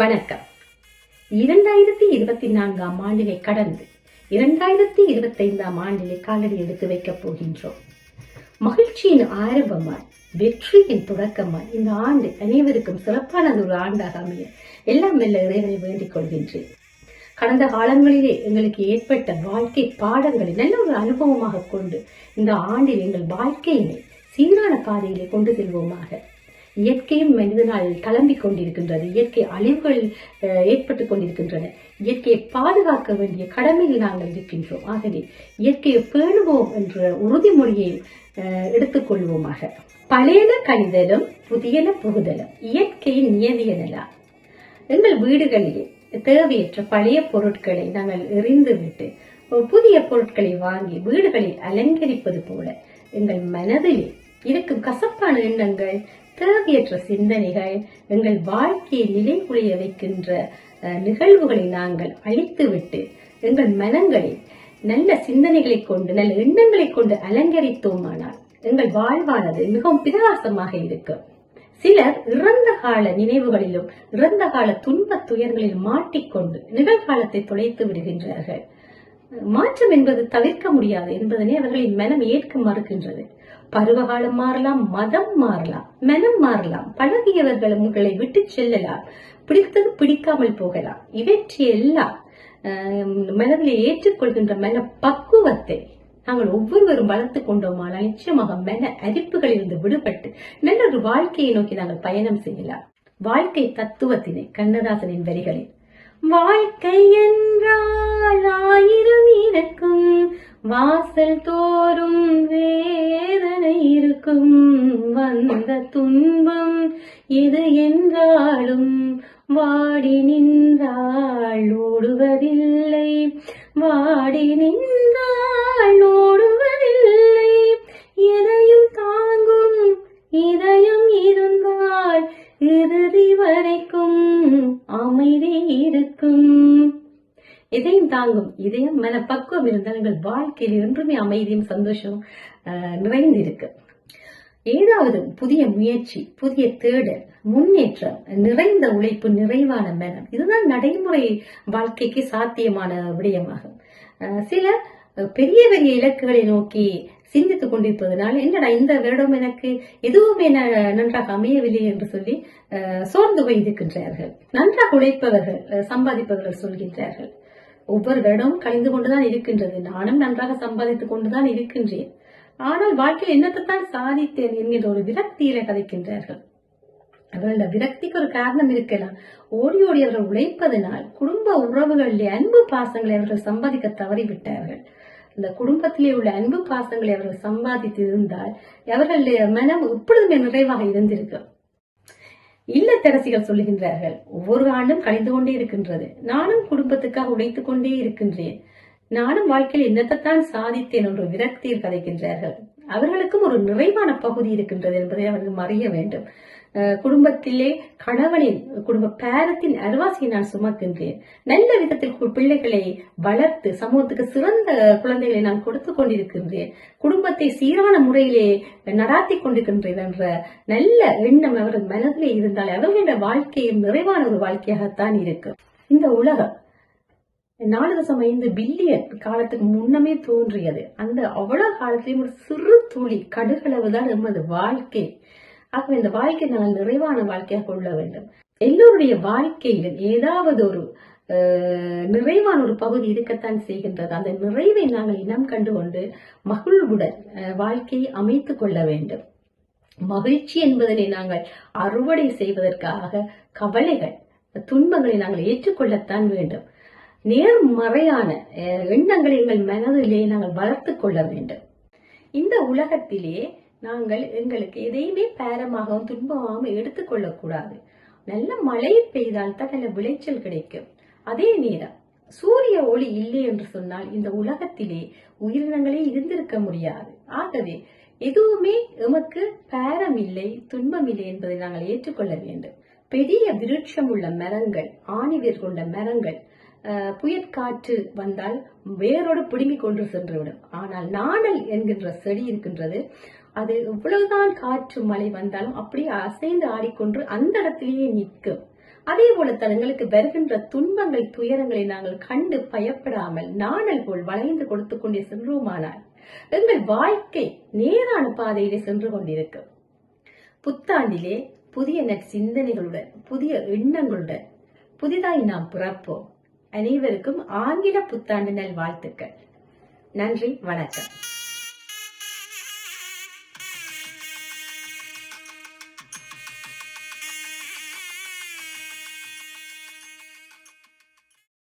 வணக்கம். இரண்டாயிரத்தி இருபத்தி நான்காம் ஆண்டினை கடந்து இரண்டாயிரத்தி இருபத்தைந்தாம் ஆண்டிலே காலடி எடுத்து வைக்கப் போகின்றோம். மகிழ்ச்சியின் ஆரம்பமாய் வெற்றியின் தொடக்கமாய் இந்த ஆண்டு அனைவருக்கும் சிறப்பானது ஒரு ஆண்டாக அமைய எல்லாம் மெல்ல இறைவனை வேண்டிக் கொள்கின்றேன். கடந்த காலங்களிலே எங்களுக்கு ஏற்பட்ட வாழ்க்கை பாடங்களை நல்ல ஒரு அனுபவமாக கொண்டு இந்த ஆண்டில் எங்கள் வாழ்க்கையினை சீரான பாதையிலே கொண்டு செல்வோமாக. இயற்கையும் மனிதனால் கிளம்பிக் கொண்டிருக்கின்றது. இயற்கை அழிவுகள் ஏற்பட்டு கொண்டிருக்கின்றன. இயற்கையை பாதுகாக்க வேண்டிய கடமையில் நாங்கள் இருக்கின்றோம். ஆகவே இயற்கையை பேணுவோம் என்ற உறுதிமொழியை எடுத்துக்கொள்வோமாக பழையன கழிதலும் புதியன புகுதலும். இயற்கையின் நியதியனலா? எங்கள் வீடுகளிலே தேவையற்ற பழைய பொருட்களை நாங்கள் எறிந்துவிட்டு புதிய பொருட்களை வாங்கி வீடுகளை அலங்கரிப்பது போல எங்கள் மனதிலே இருக்கும் கசப்பான எண்ணங்கள் தேவையற்ற சிந்தனைகள் எங்கள் வாழ்க்கையை நிலைகுலைய வைக்கின்ற அஹ், நிகழ்வுகளை நாங்கள் அழித்துவிட்டு எங்கள் மனங்களை நல்ல சிந்தனைகளை கொண்டு நல்ல எண்ணங்களை கொண்டு அலங்கரித்தோமானால் எங்கள் வாழ்வானது மிகவும் பிரகாசமாக இருக்கும். சிலர் இறந்த கால நினைவுகளிலும் இறந்த கால துன்ப துயர்களில் மாட்டிக்கொண்டு நிகழ்காலத்தை தொலைத்து விடுகின்றார்கள். மாற்றம் என்பது தவிர்க்க முடியாது என்பதனை அவர்களின் மனம் ஏற்க மறுக்கின்றது. பருவகாலம் மாறலாம் மதம் மாறலாம் மனம் மாறலாம் பழகியவர்கள் உங்களை விட்டு செல்லலாம் பிடித்தது பிடிக்காமல் போகலாம். இவற்றையெல்லாம் ஆஹ், மனதிலே ஏற்றுக்கொள்கின்ற மன பக்குவத்தை நாங்கள் ஒவ்வொருவரும் வளர்த்து கொண்டோமானால் நிச்சயமாக மன அரிப்புகளிலிருந்து விடுபட்டு நல்ல ஒரு வாழ்க்கையை நோக்கி நாங்கள் பயணம் செய்யலாம். வாழ்க்கை தத்துவத்தினை கண்ணதாசனின் வரிகளில் வாழ்க்கை என்றால் ஆயிரம் இருக்கும் வாசல் தோறும் வே இருக்கும் வந்த துன்பம் எது என்றாலும் வாடி நின்றாள் ஓடுவதில்லை. வாடி நின்றாள் ஓடுவதில்லை. எதையும் தாங்கும் இதயம் இருந்தால் இறுதி வரைக்கும் அமைதி இருக்கும். இதையும் தாங்கும் இதயம் மன பக்குவம் இருந்தால் எங்கள் வாழ்க்கையில் என்றுமே அமைதியும் சந்தோஷம் நிறைந்திருக்கு. ஏதாவது புதிய முயற்சி புதிய தேடல் முன்னேற்றம் நிறைந்த உழைப்பு நிறைவான மனம் இதுதான் நடைமுறை வாழ்க்கைக்கு சாத்தியமான விடயமாகும். சில பெரிய பெரிய இலக்குகளை நோக்கி சிந்தித்துக் கொண்டிருப்பதனால் என்னடா இந்த வருடம் எனக்கு எதுவுமே நன்றாக அமையவில்லை என்று சொல்லி சோர்ந்து போய் இருக்கின்றார்கள். நன்றாக உழைப்பவர்கள் சம்பாதிப்பவர்கள் சொல்கின்றார்கள். ஒவ்வொரு வருடமும் கழிந்து கொண்டுதான் இருக்கின்றது. நானும் நன்றாக சம்பாதித்துக் கொண்டுதான் இருக்கின்றேன். ஆனால் வாழ்க்கையில் என்னத்தை தான் சாதித்தேன் என்கின்ற ஒரு விரக்தியிலே கதைக்கின்றார்கள். அவர்களோட விரக்திக்கு ஒரு காரணம் இருக்கலாம். ஓடி ஓடி அவர்கள் உழைப்பதனால் குடும்ப உறவுகளிலே அன்பு பாசங்களை அவர்கள் சம்பாதிக்க தவறிவிட்டார்கள். இந்த குடும்பத்திலே உள்ள அன்பு பாசங்களை அவர்கள் சம்பாதித்து இருந்தால் அவர்களுடைய மனம் எப்பொழுதுமே நிறைவாக இருந்திருக்கும் இல்லத்தரசிகள் சொல்லுகின்றார்கள் ஒவ்வொரு ஆண்டும் கழிந்து கொண்டே இருக்கின்றது. நானும் குடும்பத்துக்காக உழைத்துக் கொண்டே இருக்கின்றேன். நானும் வாழ்க்கையில் என்னத்தைத்தான் சாதித்தேன் என்று விரக்தியில் கதைக்கின்றார்கள். அவர்களுக்கும் ஒரு நிறைவான பகுதி இருக்கின்றது என்பதை அவர்கள் மறிய வேண்டும். அஹ் குடும்பத்திலே கணவனின் குடும்ப பேரத்தின் அருவாசியை நான் சுமக்கின்றேன். நல்ல விதத்தில் பிள்ளைகளை வளர்த்து சமூகத்துக்கு சிறந்த குழந்தைகளை நான் கொடுத்து கொண்டிருக்கின்றேன். குடும்பத்தை சீரான முறையிலே நடாத்தி கொண்டிருக்கின்றேன் என்ற நல்ல எண்ணம் அவர்கள் மனதிலே இருந்தால் அவர்களுடைய வாழ்க்கையும் நிறைவான ஒரு வாழ்க்கையாகத்தான் இருக்கும். இந்த உலகம் நாலு தசம் ஐந்து பில்லியன் காலத்துக்கு முன்னமே தோன்றியது. அந்த அவ்வளவு காலத்திலேயும் ஒரு சிறு துளி கடுகளவு தான் நமது வாழ்க்கை. ஆகவே இந்த வாழ்க்கை நாங்கள் நிறைவான வாழ்க்கையாக கொள்ள வேண்டும். எல்லோருடைய வாழ்க்கையிலும் ஏதாவது ஒரு அஹ், நிறைவான ஒரு பகுதி இருக்கத்தான் செய்கின்றது. அந்த நிறைவை நாங்கள் இனம் கண்டு கொண்டு மகிழ்வுடன் அஹ், வாழ்க்கையை அமைத்துக் கொள்ள வேண்டும். மகிழ்ச்சி என்பதனை நாங்கள் அறுவடை செய்வதற்காக கவலைகள் துன்பங்களை நாங்கள் ஏற்றுக்கொள்ளத்தான் வேண்டும். நேர்மறையான எண்ணங்களை எங்கள் மனதிலே நாங்கள் வளர்த்து கொள்ள வேண்டும். இந்த உலகத்திலே நாங்கள் எங்களுக்கு எதையுமே பேரமாகவும் துன்பமாகவும் எடுத்துக்கொள்ளக்கூடாது நல்ல மழை பெய்தால் தான் நல்ல விளைச்சல் கிடைக்கும். அதே நேரம் சூரிய ஒளி இல்லை என்று சொன்னால் இந்த உலகத்திலே உயிரினங்களே இருந்திருக்க முடியாது. ஆகவே எதுவுமே எமக்கு பேரம் இல்லை துன்பம் இல்லை என்பதை நாங்கள் ஏற்றுக்கொள்ள வேண்டும். பெரிய விருட்சம் உள்ள மரங்கள் ஆணிவேர் கொண்ட மரங்கள் புயற்காற்று வந்தால் வேரோடு பிடுங்கிக் கொண்டு சென்றுவிடும். ஆனால் நாணல் என்கின்ற செடி இருக்கின்றது அது எவ்வளவுதான் காற்று மழை வந்தாலும் அப்படியே அசைந்து ஆடிக்கொண்டு அந்த இடத்திலேயே நிற்கும். அதே போல தங்களுக்கு வருகின்ற துன்பங்கள் துயரங்களை நாங்கள் கண்டு பயப்படாமல் நாணல் போல் வளைந்து கொடுத்து கொண்டே சென்றோமானால் எங்கள் வாழ்க்கை நேரான பாதையிலே சென்று கொண்டிருக்கும். புத்தாண்டிலே புதிய நற்சிந்தனைகளுடன் புதிய எண்ணங்களுடன் புதிதாய் நாம் பிறப்போம். அனைவருக்கும் ஆங்கில புத்தாண்டு நல் வாழ்த்துக்கள். நன்றி வணக்கம்.